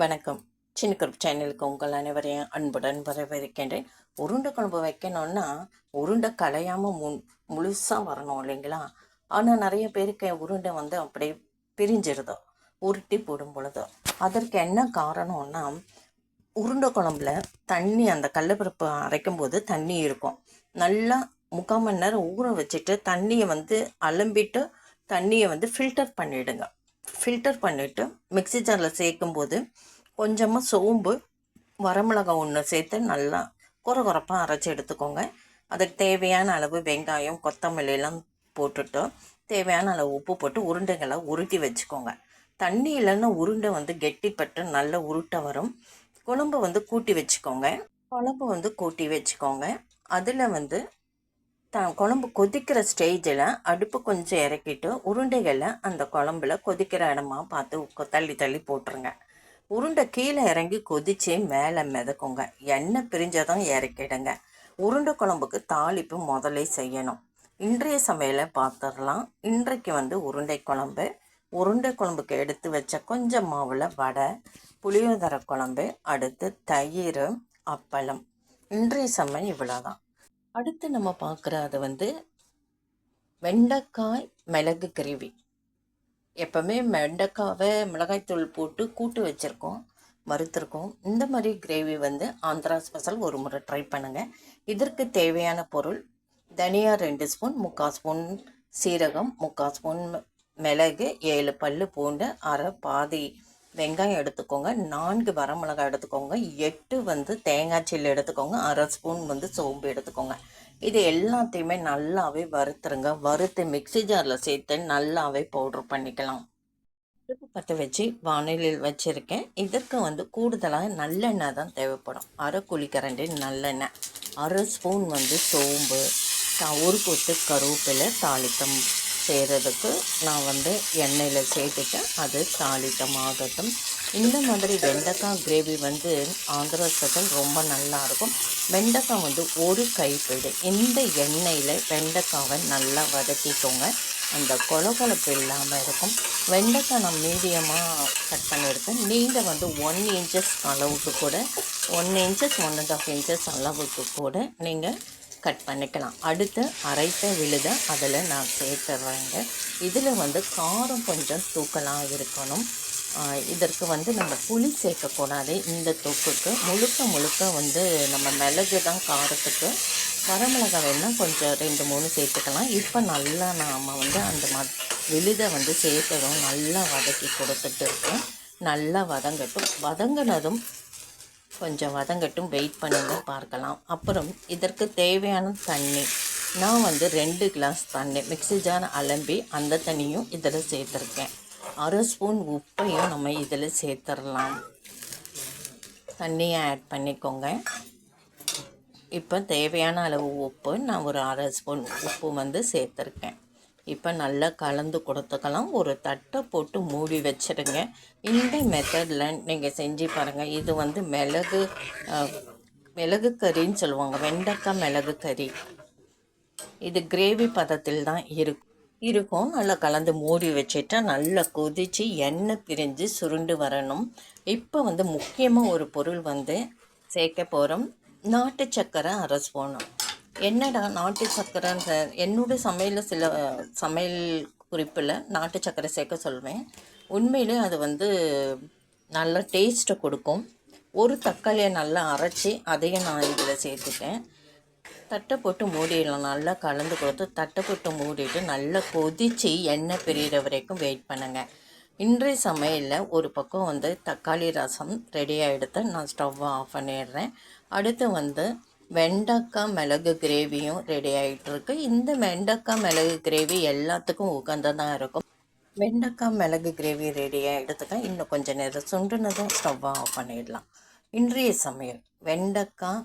வணக்கம். சின்ன குரூப் சேனலுக்கு உங்கள் அனைவரையும் அன்புடன் வரவேற்கின்றேன். உருண்டை குழம்பு வைக்கணும்னா உருண்டை கலையாமல் மு முழுசாக வரணும் இல்லைங்களா? ஆனால் நிறைய பேருக்கு உருண்டை வந்து அப்படியே பிரிஞ்சிருதோ. உருட்டி போடும் பொழுது. அதற்கு என்ன காரணம்னா உருண்டை குழம்புல தண்ணி அந்த கடலப்பருப்பு அரைக்கும் போது தண்ணி இருக்கும். நல்லா முக்கால் மணி நேரம் ஊற வச்சுட்டு தண்ணியை வந்து அலம்பிட்டு தண்ணியை வந்து ஃபில்டர் பண்ணிவிடுங்க ஃபில்டர் பண்ணிவிட்டு மிக்ஸி ஜாரில் சேர்க்கும்போது கொஞ்சமாக சோம்பு வரமிளகாய் ஒன்று சேர்த்து நல்லா குறை குறைப்பாக அரைச்சி எடுத்துக்கோங்க. அதுக்கு தேவையான அளவு வெங்காயம் கொத்தமல்லி எல்லாம் போட்டுட்டு தேவையான அளவு உப்பு போட்டு உருண்டைகளை உருட்டி வச்சுக்கோங்க. தண்ணி இல்லைன்னா உருண்டை வந்து கெட்டிப்பட்டு நல்ல உருட்டை வரும். குழம்பு வந்து கூட்டி வச்சுக்கோங்க. குழம்பு வந்து கூட்டி வச்சுக்கோங்க. அதில் வந்து த குழம்பு கொதிக்கிற ஸ்டேஜில் அடுப்பு கொஞ்சம் இறக்கிட்டு உருண்டைகளை அந்த குழம்புல கொதிக்கிற இடமா பார்த்து தள்ளி தள்ளி போட்டுருங்க. உருண்டை கீழே இறங்கி கொதிச்சு மேலே மிதக்குங்க. எண்ணெய் பிரிஞ்சதும் இறக்கிடுங்க. உருண்டை குழம்புக்கு தாளிப்பு முதல்ல செய்யணும். இன்றைய சமையலை பார்த்துடலாம். இன்றைக்கு வந்து உருண்டை குழம்பு. உருண்டை குழம்புக்கு எடுத்து வச்ச கொஞ்சம் மாவில் வடை புளியோதர குழம்பு அடுத்து தயிர் அப்பளம். இன்றைய சமையல் இவ்வளோதான் அடுத்து நம்ம பார்க்குறது வந்து வெண்டைக்காய் மிளகு கிரேவி. எப்போவுமே வெண்டைக்காவை மிளகாய்த்தூள் போட்டு கூட்டு வச்சுருக்கோம் வறுத்துருக்கோம். இந்த மாதிரி கிரேவி வந்து ஆந்திரா ஸ்பெஷல் ஒரு முறை ட்ரை பண்ணுங்கள் இதற்கு தேவையான பொருள் தனியா ரெண்டு ஸ்பூன் முக்கால் ஸ்பூன் சீரகம் முக்கால் ஸ்பூன் மிளகு ஏழு பல் பூண்டு அரை பாதி வெங்காயம் எடுத்துக்கோங்க நான்கு வரமிளகாய் எடுத்துக்கோங்க எட்டு வந்து தேங்காய் சில்லு எடுத்துக்கோங்க அரை ஸ்பூன் வந்து சோம்பு எடுத்துக்கோங்க. இது எல்லாத்தையுமே நல்லாவே வறுத்துருங்க. வறுத்து மிக்ஸி ஜாரில் சேர்த்து நல்லாவே பவுட்ரு பண்ணிக்கலாம். அடுப்பு பற்ற வச்சு வானிலையில் வச்சுருக்கேன். இதற்கு வந்து கூடுதலாக நல்லெண்ணெய் தான் தேவைப்படும். அரை குழிக்கரண்டி நல்லெண்ணெய் அரை ஸ்பூன் வந்து சோம்பு ஒரு கொத்து கருவேப்பிலை தாளித்தம். செய்கிறதுக்கு நான் வந்து எண்ணெயில் சேர்த்துட்டு அது தாளித்தம் ஆகட்டும் இந்த மாதிரி வெண்டைக்காய் கிரேவி வந்து ஆந்திரா ஸ்பெஷல் ரொம்ப நல்லா இருக்கும் வெண்டைக்காய் வந்து ஒரு கைப்பிடி. இந்த எண்ணெயில் வெண்டைக்காவை நல்லா வதக்கிக்கோங்க. அந்த கொலகொலப்பு இல்லாமல் இருக்கும். வெண்டைக்காய் நான் மீடியமாக கட் பண்ணியிருக்கேன். நீங்கள் வந்து ஒன் இன்ச்சஸ் அளவுக்கு கூட one inches one and half inches அளவுக்கு கூட நீங்கள் கட் பண்ணிக்கலாம். அடுத்து அரைத்த விழுத அதில் நான் சேர்த்துறேங்க. இதில் வந்து காரம் கொஞ்சம் தூக்கலாக இருக்கணும். இதற்கு வந்து நம்ம புளி சேர்க்கக்கூடாது இந்த தொக்குக்கு முழுக்க முழுக்க வந்து நம்ம மிளகு தான் காரத்துக்கு. வரமிளகாய் வேணால் கொஞ்சம் ரெண்டு மூணு சேர்த்துக்கலாம். இப்போ நல்லா நாம் வந்து அந்த ம விழுதை வந்து சேர்த்ததும் நல்லா வதக்கி கொடுத்துட்டு இருக்கோம். நல்லா வதங்கட்டும். வதங்கினதும் கொஞ்சம் வதங்கட்டும் வெயிட் பண்ணி பார்க்கலாம். அப்புறம் இதற்கு தேவையான தண்ணி. நான் வந்து ரெண்டு கிளாஸ் தண்ணி மிக்சி ஜார் அலம்பி அந்த தண்ணியும் இதில் சேர்த்துருக்கேன். அரை ஸ்பூன் உப்பையும் நம்ம இதில் சேர்த்துடலாம் தண்ணியை ஆட் பண்ணிக்கோங்க. இப்போ தேவையான அளவு உப்பு நான் ஒரு அரை ஸ்பூன் உப்பு வந்து சேர்த்துருக்கேன். இப்போ நல்லா கலந்து கொடுத்துக்கலாம். ஒரு தட்டை போட்டு மூடி வச்சிடுங்க இந்த மெத்தடில் நீங்கள் செஞ்சு பாருங்கள் இது வந்து மிளகு மிளகு கறின்னு சொல்லுவாங்க. வெண்டைக்காய் மிளகு கறி. இது கிரேவி பதத்தில் தான் இருக்கும் இருக்கும். நல்லா கலந்து மூடி வச்சுட்டா நல்லா கொதித்து எண்ணெய் பிரிஞ்சு சுருண்டு வரணும். இப்போ வந்து முக்கியமாக ஒரு பொருள் வந்து சேர்க்க போகிறோம் நாட்டு சக்கரை அரை ஸ்பூனும் என்னடா நாட்டு சக்கரைன்ற என்னோட சமையலில் சில சமையல் குறிப்பில் நாட்டு சக்கரை சேர்க்க சொல்வேன். உண்மையிலே அது வந்து நல்ல டேஸ்ட்டை கொடுக்கும். ஒரு தக்காளியை நல்லா அரைச்சி அதையும் நான் இதில் சேர்த்துட்டேன் தட்டை போட்டு மூடிடலாம். நல்லா கலந்து கொடுத்து தட்டை போட்டு மூடிட்டு நல்லா கொதித்து எண்ணெய் பிரியிற வரைக்கும் வெயிட் பண்ணுங்கள் இன்றைய சமையலில் ஒரு பக்கம் வந்து தக்காளி ரசம் ரெடியாக எடுத்து நான் ஸ்டவ்வை ஆஃப் பண்ணிடுறேன். அடுத்து வந்து வெண்டைக்காய் மிளகு கிரேவியும் ரெடி ஆகிட்டுருக்கு இந்த வெண்டைக்காய் மிளகு கிரேவி எல்லாத்துக்கும் உகந்ததாக இருக்கும். வெண்டைக்காய் மிளகு கிரேவி ரெடி எடுத்துக்க இன்னும் கொஞ்சம் நேரம் சுண்டுனதும் ஸ்டவ்வாக ஆஃப் பண்ணிடலாம். இன்றைய சமையல். வெண்டைக்காய்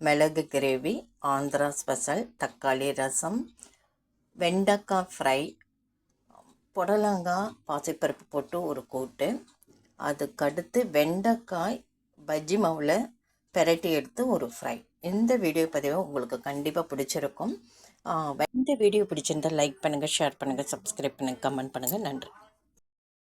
மிளகு கிரேவி ஆந்திரா ஸ்பெஷல் தக்காளி ரசம் வெண்டைக்காய் ஃப்ரை புடலங்காய் பாசிப்பருப்பு போட்டு ஒரு கூட்டு. அதுக்கடுத்து வெண்டைக்காய் பஜ்ஜி மாவில் பெரட்டி எடுத்து ஒரு ஃப்ரை இந்த வீடியோ பதிவு உங்களுக்கு கண்டிப்பாக பிடிச்சிருக்கும். இந்த வீடியோ பிடிச்சிருந்தா லைக் பண்ணுங்கள் ஷேர் பண்ணுங்கள் சப்ஸ்கிரைப் பண்ணுங்கள் கமெண்ட் பண்ணுங்கள் நன்றி.